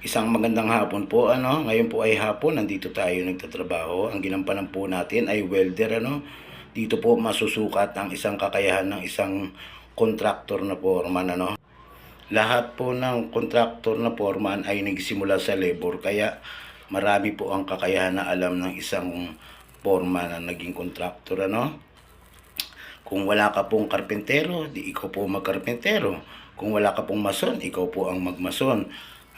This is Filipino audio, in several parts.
Isang magandang hapon po ano. Ngayon po ay hapon, nandito tayo nagtatrabaho. Ang ginampanan po natin ay welder ano. Dito po masusukat ang isang kakayahan ng isang kontraktor na foreman ano. Lahat po ng kontraktor na foreman ay nagsimula sa labor kaya marami po ang kakayahan na alam ng isang foreman na naging kontraktor ano. Kung wala ka pong karpentero, di ikaw po magkarpentero. Kung wala ka pong mason, ikaw po ang magmason.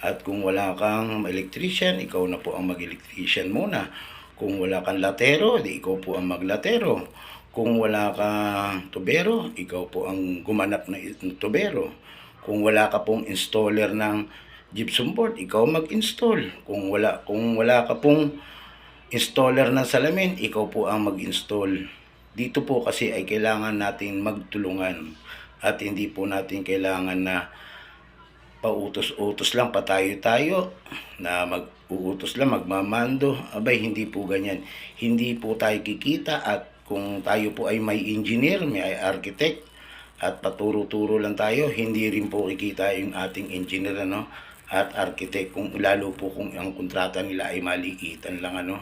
At kung wala kang electrician, ikaw na po ang mag-electrician muna. Kung wala kang latero, di ikaw po ang maglatero. Kung wala kang tubero, ikaw po ang gumanap na tubero. Kung wala ka pong installer ng gypsum board, ikaw mag-install. Kung wala kung wala ka pong installer ng salamin, ikaw po ang mag-install. Dito po kasi ay kailangan natin magtulungan at hindi po natin kailangan na pautos-utos lang patayo-tayo na mag-uutos lang magmamando. Abay hindi po ganyan. Hindi po tayo kikita at kung tayo po ay may engineer may architect at paturo-turo lang tayo hindi rin po kikita yung ating engineer ano at architect. Kung lalo po kung ang kontrata nila ay maliitan lang ano.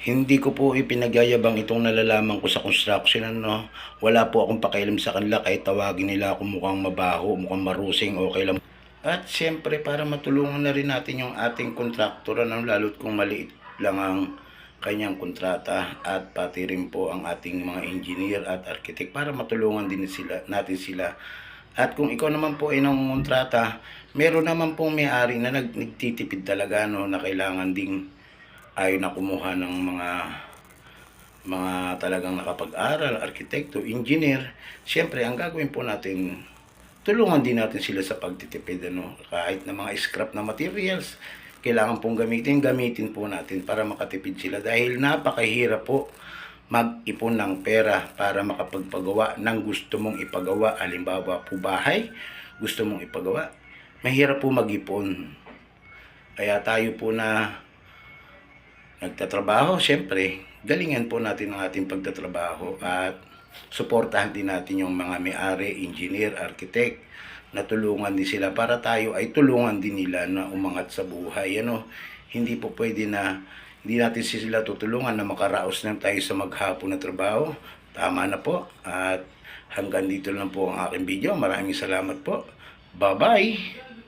Hindi ko po ipinagyayabang itong nalalaman ko sa construction ano. Wala po akong pakialam sa kanila kahit tawagin nila ako mukhang mabaho mukhang marusing okay lang at siyempre para matulungan na rin natin yung ating kontraktor ano, lalo't kung maliit lang ang kanyang kontrata at pati rin po ang ating mga engineer at architect para matulungan din sila, natin sila. At kung ikaw naman po ay nangungontrata, meron naman pong may-ari na nag, nagtitipid talaga no, na kailangan ding ay na kumuha ng mga mga talagang nakapag-aral, arkitekto, engineer. Siyempre, ang gagawin po natin, tulungan din natin sila sa pagtitipid ano kahit na mga scrap na materials. Kailangan pong gamitin gamitin po natin para makatipid sila dahil napakahirap po mag-ipon ng pera para makapagpagawa ng gusto mong ipagawa. Halimbawa po bahay gusto mong ipagawa mahirap po mag-ipon. Kaya tayo po na nagtatrabaho syempre galingan po natin ang ating pagtatrabaho at suportahan din natin yung mga may-ari, engineer, architect na tulungan din sila para tayo ay tulungan din nila na umangat sa buhay. Ano? Hindi po pwede na hindi natin sila tutulungan na makaraos lang tayo sa maghapon na trabaho. Tama na po. At hanggang dito lang po ang aking video. Maraming salamat po. Bye-bye!